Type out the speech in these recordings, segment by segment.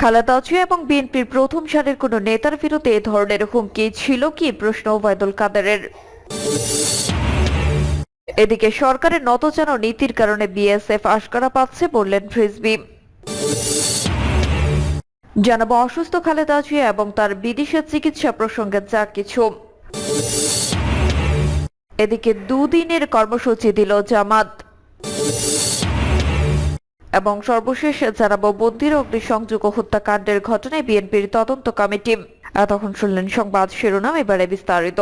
খালেদা জিয়া এবং বিএনপির প্রথম সারির কোন নেতার বিরুদ্ধে এ ধরনের হুমকি ছিল কি? প্রশ্ন ওবায়দুল কাদেরের। এদিকে সরকারের নতজান নীতির কারণে বিএসএফ আশকারা পাচ্ছে বললেন রিজভি জানাব অসুস্থ খালেদা জিয়া এবং তার বিদেশে চিকিৎসা প্রসঙ্গে যা কিছু। এদিকে দুদিনের কর্মসূচি দিল জামাত। এবং সর্বশেষ জানাব, বন্দির অগ্নিসংযোগ হত্যাকাণ্ডের ঘটনায় বিএনপির তদন্ত কমিটি। তখন শুনলেন সংবাদ শিরোনাম, এবারে বিস্তারিত।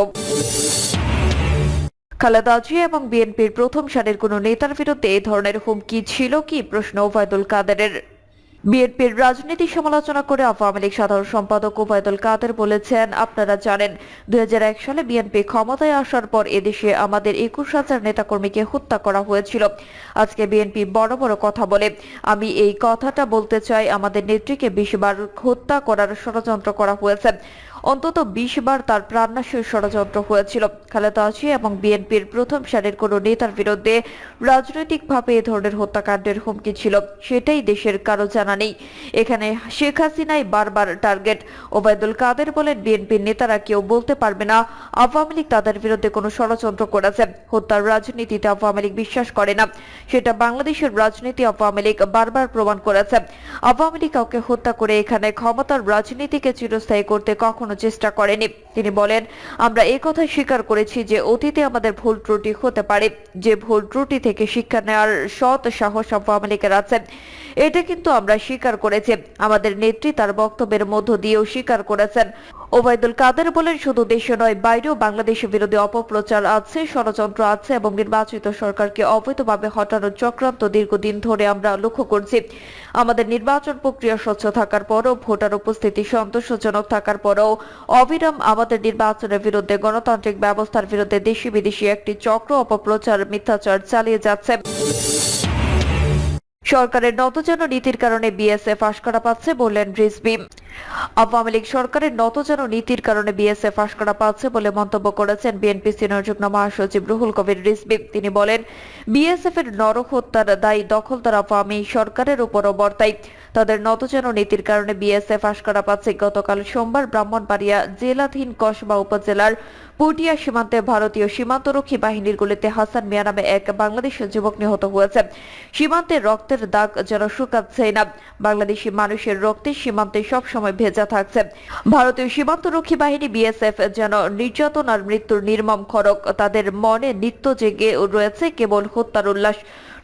খালেদা জিয়া এবং বিএনপির প্রথম সারির কোন নেতার বিরুদ্ধে এই ধরনের হুমকি ছিল কি? প্রশ্ন ওবায়দুল কাদেরের। বিএনপির রাজনীতি সমালোচনা করে আওয়ামী লীগ সাধারণ সম্পাদক ওবায়দুল কাদের বলেছেন, আপনারা জানেন, দুই হাজার এক সালে বিএনপি ক্ষমতায় আসার পর এদেশে আমাদের একুশ হাজার নেতাকর্মীকে হত্যা করা হয়েছিল। আজকে বিএনপি বড় বড় কথা বলে, আমি এই কথাটা বলতে চাই, আমাদের নেত্রীকে বিশবার হত্যা করার ষড়যন্ত্র করা হয়েছে। অন্তত বিশ বার তার প্রাণনাশের ষড়যন্ত্র হয়েছিল। খালেদা জিয়া এবং বিএনপির প্রথম সারির কোন নেতার বিরুদ্ধে রাজনৈতিকভাবে এ ধরনের হত্যাকাণ্ডের হুমকি ছিল, সেটাই দেশের কারও জানা নেই। এখানে শেখ হাসিনাই বারবার টার্গেট। ওবায়দুল কাদের বলেন, বিএনপির নেতারা কেউ বলতে পারবে না, আওয়ামী লীগ তাদের বিরুদ্ধে কোনো ষড়যন্ত্র করেছে। হত্যার রাজনীতিতে আওয়ামী লীগ বিশ্বাস করে না। সেটা বাংলাদেশের রাজনীতি আওয়ামী লীগ বারবার প্রমাণ করেছে। আওয়ামী লীগ কাউকে হত্যা করে এখানে ক্ষমতার রাজনীতিকে চিরস্থায়ী করতে কখনো চেষ্টা করেনি। তিনি বলেন, আমরা এই কথা স্বীকার করেছি যে অতীতে আমাদের ভুল ত্রুটি হতে পারে, যে ভুল ত্রুটি থেকে শিক্ষা নেওয়ার সৎ সাহস আওয়ামী লীগের আছে এটা কিন্তু আমরা স্বীকার করেছি। আমাদের নেত্রী তার বক্তব্যের মধ্য দিয়েও স্বীকার করেছেন। ওবায়দুল কাদের বলেন, শুধু দেশে নয়, বাইরেও বাংলাদেশের বিরুদ্ধে অপপ্রচার আছে, ষড়যন্ত্র আছে এবং নির্বাচিত সরকারকে অবৈধভাবে হটানোর চক্রান্ত দীর্ঘদিন ধরে আমরা লক্ষ্য করছি। আমাদের নির্বাচন প্রক্রিয়া স্বচ্ছ থাকার পরও, ভোটার উপস্থিতি সন্তোষজনক থাকার পরও, অবিরাম আমাদের নির্বাচনের বিরুদ্ধে গণতান্ত্রিক ব্যবস্থার বিরুদ্ধে দেশি বিদেশি একটি চক্র অপপ্রচার, মিথ্যাচার চালিয়ে যাচ্ছে। সরকারের নতজান নীতির কারণে বিএসএফ আশকারা পাচ্ছে, বললেন রিজভি। আওয়ামী লীগ সরকারের নতজান নীতির কারণে বিএসএফ আশকারা পাচ্ছে বলে মন্তব্য করেছেন বিএনপি সিনিয়র যুগ্ম মহাসচিব রুহুল কবির রিজভি তিনি বলেন বিএসএফ এর নরহত্যার দায়ী দখলদার আওয়ামী সরকারের উপরও বর্তায়। তাদের নতজান নীতির কারণে বিএসএফ আশকারা পাচ্ছে গতকাল সোমবার ব্রাহ্মণবাড়িয়া জেলাধীন কসবা উপজেলার পুটিয়া সীমান্তে ভারতীয় সীমান্তরক্ষী বাহিনীর গুলিতে হাসান মিয়া নামে এক বাংলাদেশের যুবক নিহত হয়েছে। সীমান্তে রক্তের দাগ যেন শুকাচ্ছে না। বাংলাদেশি মানুষের রক্তে সীমান্তে সবসময় ভেজা থাকছে। ভারতীয় সীমান্তরক্ষী বাহিনী, বিএসএফ যেন নির্যাতন আর মৃত্যুর নির্মম খড়ক তাদের মনে নিত্য জেগে রয়েছে কেবল হত্যার উল্লাস।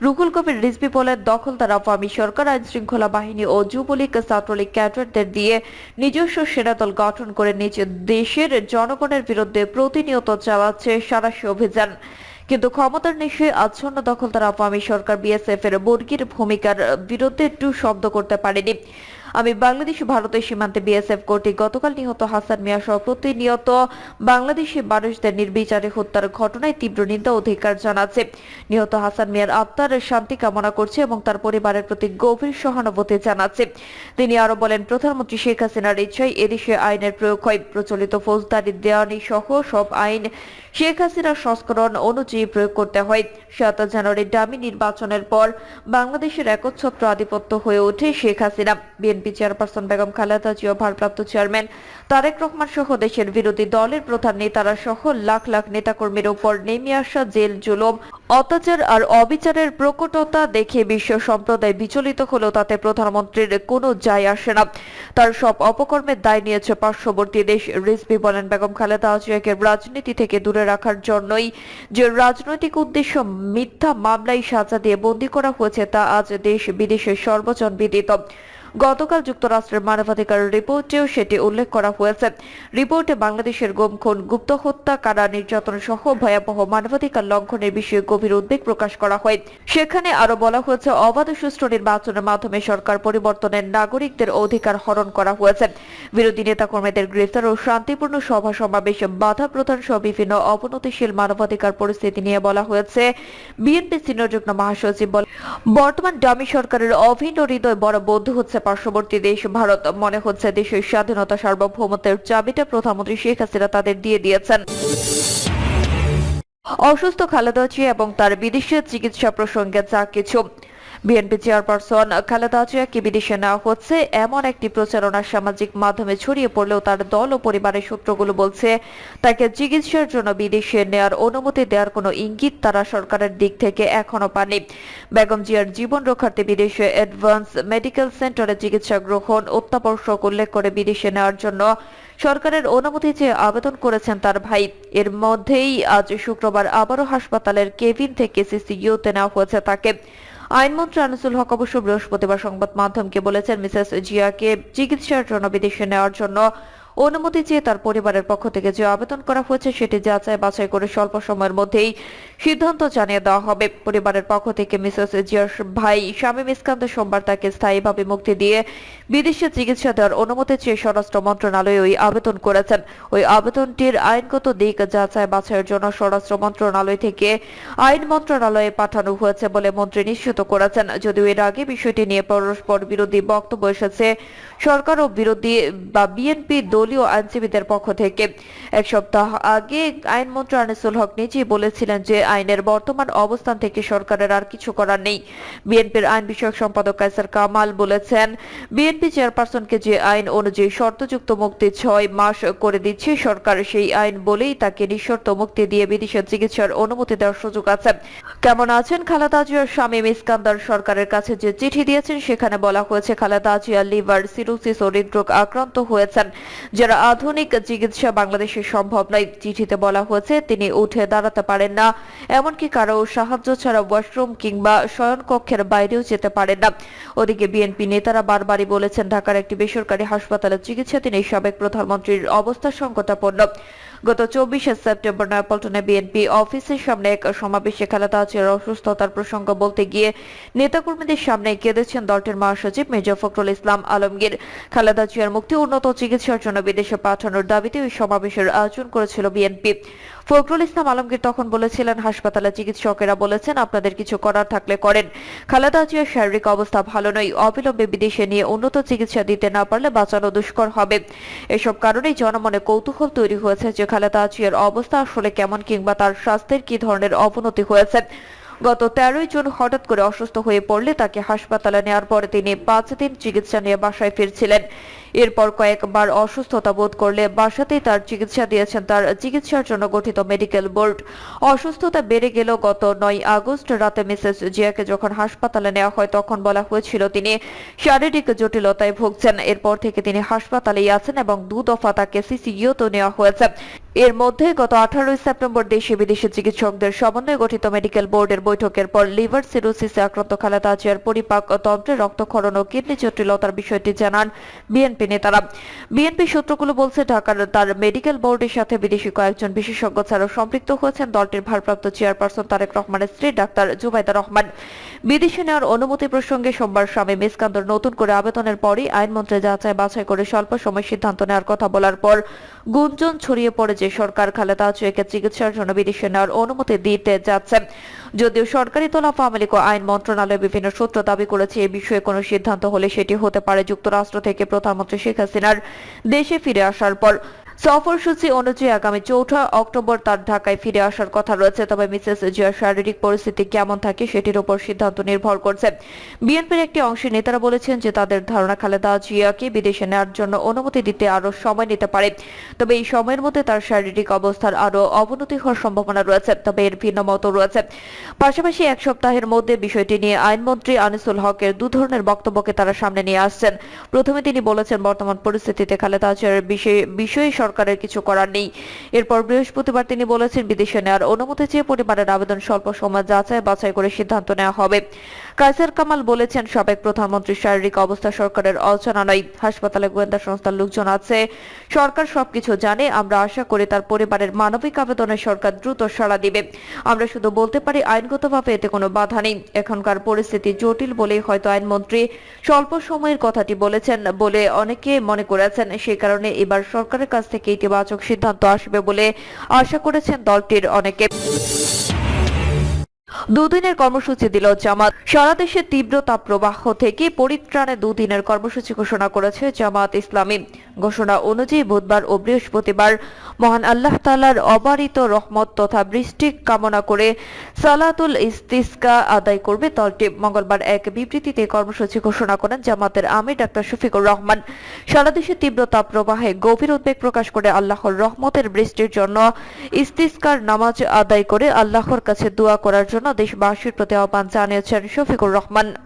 রুহুল কবির, রিজভি বলেন দখলদার আওয়ামী সরকার আইন শৃঙ্খলা বাহিনী ও যুবলীগ, ছাত্রলীগ ক্যাডারদের দিয়ে নিজস্ব সেনাদল গঠন করে নিজ দেশের জনগণের বিরুদ্ধে প্রতিনিয়ত চালাচ্ছে সারাশি অভিযান। কিন্তু ক্ষমতার নিশ্চয়ই আচ্ছন্ন দখলদার আওয়ামী সরকার বিএসএফ এর বর্গীর ভূমিকার বিরুদ্ধে একটু শব্দ করতে পারেনি। আমি বাংলাদেশ, ভারতের সীমান্তে বিএসএফ কর্তৃক গতকাল নিহত হাসান মিয়া সহ প্রতিনিয়ত বাংলাদেশি মানুষদের নির্বিচারে হত্যার ঘটনায় তীব্র নিন্দা অধিকার জানাচ্ছে। নিহত হাসান মিয়ার আত্মার শান্তি কামনা করছে এবং তার পরিবারের প্রতি গভীর সহানুভূতি জানাচ্ছে। তিনি আরও বলেন, প্রধানমন্ত্রী শেখ হাসিনার ইচ্ছায় এদেশে আইনের প্রয়োগ হয়। প্রচলিত ফৌজদারি দেওয়ানি সহ সব আইন শেখ হাসিনার সংস্করণ অনুযায়ী প্রয়োগ করতে হয়। সাত জানুয়ারি ডামি নির্বাচনের পর বাংলাদেশের একচ্ছত্র আধিপত্য হয়ে ওঠে শেখ হাসিনা। বিএনপি চেয়ারপারসন বেগম খালেদা জিয়া ভারপ্রাপ্ত চেয়ারম্যান তারেক রহমান সহ দেশের বিরোধী দলের প্রধান নেতারা সহ লাখ লাখ নেতাকর্মীর উপর নেমে আসা জেল, জুলুম, অত্যাচার আর অবিচারের প্রকটতা দেখে বিশ্ব সম্প্রদায় বিচলিত হলেও তাতে প্রধানমন্ত্রীর কোনো যায় আসে না। তার সব অপকর্মের দায় নিয়েছে পার্শ্ববর্তী দেশ, রিজভি বলেন বেগম খালেদা জিয়াকে রাজনীতি থেকে দূরে রাখার জন্যই যে রাজনৈতিক উদ্দেশ্য মিথ্যা মামলায় সাজা দিয়ে বন্দী করা হয়েছে তা আজ দেশ বিদেশে সর্বজন বিদিত। গতকাল যুক্তরাষ্ট্রের মানবাধিকার রিপোর্টেও সেটি উল্লেখ করা হয়েছে। রিপোর্টে বাংলাদেশের গুম খুন গুপ্ত হত্যা কারা নির্যাতন সহ ভয়াবহ মানবাধিকার লঙ্ঘনের বিষয়ে গভীর উদ্বেগ প্রকাশ করা হয়। সেখানে আরও বলা হয়েছে, অবাধ সুষ্ঠু নির্বাচনের মাধ্যমে সরকার পরিবর্তনের নাগরিকদের অধিকার হরণ করা হয়েছে। বিরোধী নেতাকর্মীদের গ্রেফতার ও শান্তিপূর্ণ সভা সমাবেশ বাধা প্রদান সহ বিভিন্ন অবনতিশীল মানবাধিকার পরিস্থিতি নিয়ে বলা হয়েছে। বিএনপি সিনিয়র যুগ্ম মহাসচিব বর্তমান ডামি সরকারের অভিন্ন হৃদয় বড় বন্ধু হচ্ছে পার্শ্ববর্তী দেশ ভারত মনে হচ্ছে দেশের স্বাধীনতা সার্বভৌমত্বের চাবিটা প্রধানমন্ত্রী শেখ হাসিনা তাদের দিয়ে দিয়েছেন। অসুস্থ খালেদা জিয়া এবং তার বিদেশের চিকিৎসা প্রসঙ্গে যা কিছু। বিএনপি চেয়ারপারসন খালেদা জিয়াকে বিদেশে নেওয়া হচ্ছে। এমন একটি প্রচারণা সামাজিক মাধ্যমে ছড়িয়ে পড়লেও তার দল ও পরিবারের সূত্রগুলো বলছে, তাকে চিকিৎসার জন্য বিদেশে নেওয়ার অনুমতি দেওয়ার কোনো ইঙ্গিত তারা সরকারের দিক থেকে এখনও পায়নি বেগম জিয়ার জীবন রক্ষার্থে বিদেশে অ্যাডভান্স মেডিকেল সেন্টারে চিকিৎসা গ্রহণ অত্যাবশ্যক উল্লেখ করে বিদেশে নেওয়ার জন্য সরকারের অনুমতি চেয়ে আবেদন করেছেন তার ভাই। এর মধ্যেই আজ শুক্রবার আবারও হাসপাতালের কেবিন থেকে সিসিইউতে নেওয়া হয়েছে তাকে। আইনমন্ত্রী আনিসুল হক অবশ্য বৃহস্পতিবার সংবাদ মাধ্যমকে বলেছেন, মিসেস জিয়াকে চিকিৎসার জন্য বিদেশে নেওয়ার জন্য অনুমতি চেয়ে তার পরিবারের পক্ষ থেকে যে আবেদন করা হয়েছে সেটি যাচাই বাছাই করে স্বল্প সময়ের মধ্যেই সিদ্ধান্ত জানিয়ে দেওয়া হবে। পরিবারের পক্ষ থেকে মিসেস জিয়ার ভাই শামীম ইসকান্দ সোমবার তাকে স্থায়ীভাবে মুক্তি দিয়ে বিদেশে চিকিৎসা দেওয়ার অনুমতি চেয়ে স্বরাষ্ট্র মন্ত্রণালয়ে ওই আবেদন করেছেন। ওই আবেদনটির আইনগত দিক যাচাই বাছাইয়ের জন্য স্বরাষ্ট্র মন্ত্রণালয় থেকে আইন মন্ত্রণালয়ে পাঠানো হয়েছে বলে মন্ত্রী নিশ্চিত করেছেন। যদিও এর আগে বিষয়টি নিয়ে পরস্পর বিরোধী বক্তব্য এসেছে সরকার ও বিরোধী বা বিএনপি দলীয় আইনজীবীদের পক্ষ থেকে। এক সপ্তাহ আগে আইনমন্ত্রী আনিসুল হক নিজেই বলেছিলেন যে, আইনের বর্তমান অবস্থান থেকে সরকারের আর কিছু করার নেই। বিএনপির আইন বিষয়ক সম্পাদক কায়সার কামাল বলেছেন, বিএনপি চেয়ারপারসনকে যে আইন অনুযায়ী শর্তযুক্ত মুক্তি ছয় মাস করে দিচ্ছে, সরকার সেই আইন বলেই তাকে নিঃশর্ত মুক্তি দিয়ে বিদেশে চিকিৎসার অনুমতি দেওয়ার সুযোগ আছে। কেমন আছেন খালেদা জিয়ার স্বামী ইস্কান্দার সরকারের কাছে যে চিঠি দিয়েছেন, সেখানে বলা হয়েছে, খালেদা জিয়া লিভার সিরোসিস ও হৃদরোগ আক্রান্ত হয়েছেন। যারা আধুনিক চিকিৎসা বাংলাদেশে সম্ভব নয়, চিঠিতে বলা হয়েছে তিনি উঠে দাঁড়াতে পারেন না। এমনকি কারও সাহায্য ছাড়া ওয়াশরুম কিংবা শয়নকক্ষের বাইরেও যেতে পারেন না। ওদিকে বিএনপি নেতারা বারবারই বলেছেন, ঢাকার একটি বেসরকারি হাসপাতালে চিকিৎসা তিনি সাবেক প্রধানমন্ত্রীর অবস্থা সংকটাপন্ন। গত চব্বিশে সেপ্টেম্বর নয়াপল্টনে বিএনপি অফিসের সামনে এক সমাবেশে খালেদা তাজের অসুস্থতার প্রসঙ্গ বলতে গিয়ে নেতাকর্মীদের সামনে কেঁদেছেন দলটির মহাসচিব মির্জা ফখরুল ইসলাম আলমগীর। খালেদা জিয়ার মুক্তি উন্নত চিকিৎসার জন্য বিদেশে পাঠানোর দাবিতে ওই সমাবেশের আয়োজন করেছিল বিএনপি। ফখরুল ইসলাম আলমগীর তখন বলেছিলেন, হাসপাতালে চিকিৎসকেরা বলেছেন, আপনাদের কিছু করার থাকলে করেন। খালেদা জিয়ার শারীরিক অবস্থা ভালো নয়। অবিলম্বে বিদেশে নিয়ে উন্নত চিকিৎসা দিতে না পারলে বাঁচানো দুষ্কর হবে। এসব কারণেই জনমনে কৌতূহল তৈরি হয়েছে যে, খালেদা জিয়ার অবস্থা আসলে কেমন কিংবা তার স্বাস্থ্যের কি ধরনের অবনতি হয়েছে। গত তেরোই জুন হঠাৎ করে অসুস্থ হয়ে পড়লে তাকে হাসপাতালে নেওয়ার পরে তিনি পাঁচ দিন চিকিৎসা নিয়ে বাসায় ফিরছিলেন। এরপর কয়েকবার অসুস্থতা বোধ করলে বাসাতেই তার চিকিৎসা দিয়েছেন তার চিকিৎসার জন্য গঠিত মেডিকেল বোর্ড। অসুস্থতা বেড়ে গেল গত নয় আগস্ট রাতে মিসেস জিয়াকে যখন হাসপাতালে নেওয়া হয় তখন বলা হয়েছিল তিনি শারীরিক জটিলতায় ভুগছেন। এরপর থেকে তিনি হাসপাতালেই আছেন এবং দু দফা তাকে সিসিইউতে নেওয়া হয়েছে। এর মধ্যে গত আঠারোই সেপ্টেম্বর দেশে বিদেশি চিকিৎসকদের সমন্বয়ে গঠিত মেডিকেল বোর্ডের বৈঠকের পর লিভার সিরোসিসে আক্রান্ত খালেদা জিয়ার পরিপাক তন্ত্রে রক্তক্ষরণ ও কিডনি জটিলতার বিষয়টি জানান বিএনপি নেতারা। বিএনপি সূত্রগুলো বলছে, ঢাকার তার মেডিকেল বোর্ডের সাথে বিদেশি কয়েকজন বিশেষজ্ঞ ছাড়াও সম্পৃক্ত হয়েছেন দলটির ভারপ্রাপ্ত চেয়ারপারসন তারেক রহমানের স্ত্রী ডাক্তার জুবাইদা রহমান। বিদেশে নেওয়ার অনুমতি প্রসঙ্গে সোমবার স্বামী মিসকান্দর নতুন করে আবেদনের পরই আইনমন্ত্রী যাচাই বাছাই করে স্বল্প সময় সিদ্ধান্ত নেওয়ার কথা বলার পর গুঞ্জন ছড়িয়ে পড়ে যে সরকার খালেদা জিয়াকে চিকিৎসার জন্য বিদেশে নেওয়ার অনুমতি দিতে যাচ্ছে। যদিও সরকারি তোলা আওয়ামী ও আইন মন্ত্রণালয় বিভিন্ন সূত্র দাবি করেছে, এ বিষয়ে কোনো সিদ্ধান্ত হলে সেটি হতে পারে যুক্তরাষ্ট্র থেকে প্রধানমন্ত্রী শেখ হাসিনার দেশে ফিরে আসার পর। সফরসূচি অনুযায়ী আগামী চৌঠা অক্টোবর তার ঢাকায় ফিরে আসার কথা রয়েছে, তবে মিসেস জিয়ার শারীরিক পরিস্থিতি কেমন থাকে সেটির উপর সিদ্ধান্ত নির্ভর করছে। বিএনপির একটি অংশের নেতারা বলেছেন যে তাদের ধারণা খালেদা জিয়াকে বিদেশে নেওয়ার জন্য অনুমতি দিতে আরও সময় নিতে পারে। তবে এই সময়ের মধ্যে তার শারীরিক অবস্থার আরও অবনতি হওয়ার সম্ভাবনা রয়েছে, তবে এর ভিন্ন মত রয়েছে। পাশাপাশি এক সপ্তাহের মধ্যে বিষয়টি নিয়ে আইনমন্ত্রী আনিসুল হকের দু ধরনের বক্তব্যকে তারা সামনে নিয়ে আসছেন। প্রথমে তিনি বলেছেন, বর্তমান পরিস্থিতিতে খালেদা জিয়ার বিষয়ে সরকারের কিছু করার নেই। এরপর বৃহস্পতিবার তিনি বলেছেন, বিদেশে নেওয়ার অনুমতি চেয়ে পরিবারের আবেদন স্বল্প সময় যাচাই বাছাই করে সিদ্ধান্ত নেওয়া হবে। কাইসার কামাল বলেছেন, সাবেক প্রধানমন্ত্রীর শারীরিক অবস্থা সরকারের অচেনা নয়। হাসপাতালে গোয়েন্দা সংস্থার লোকজন আছে। সরকার সবকিছু জানে। আমরা আশা করি তার পরিবারের মানবিক আবেদনে সরকার দ্রুত সাড়া দিবে। আমরা শুধু বলতে পারি, আইনগতভাবে এতে কোনো বাধা নেই। এখনকার পরিস্থিতি জটিল বলেই হয়তো আইনমন্ত্রী স্বল্প সময়ের কথাটি বলেছেন বলে অনেকে মনে করেছেন। সেই কারণে এবার সরকারের কাছ থেকে ইতিবাচক সিদ্ধান্ত আসবে বলে আশা করেছেন দলটির অনেকে। দুদিনের কর্মসূচি দিল জামাত। সারা দেশে তীব্র তাপপ্রবাহ থেকে পরিত্রাণে দুদিনের কর্মসূচি ঘোষণা করেছে জামাত ইসলামী। ঘোষণা অনুযায়ী বুধবার ও বৃহস্পতিবার মহান আল্লাহ তাআলার অবারিত রহমত তথা বৃষ্টি কামনা করে সালাতুল ইস্তিসকা আদায় করবে দলটি। মঙ্গলবার এক বিবৃতিতে কর্মসূচি ঘোষণা করেন জামাতের আমির ডাক্তার শফিকুর রহমান। সারা দেশে তাপপ্রবাহে গভীর উদ্বেগ প্রকাশ করে আল্লাহর রহমতের বৃষ্টির জন্য ইস্তিসকার নামাজ আদায় করে আল্লাহর কাছে দোয়া করার জন্য দেশবাসীর প্রতি আহ্বান জানিয়েছেন শফিকুর রহমান।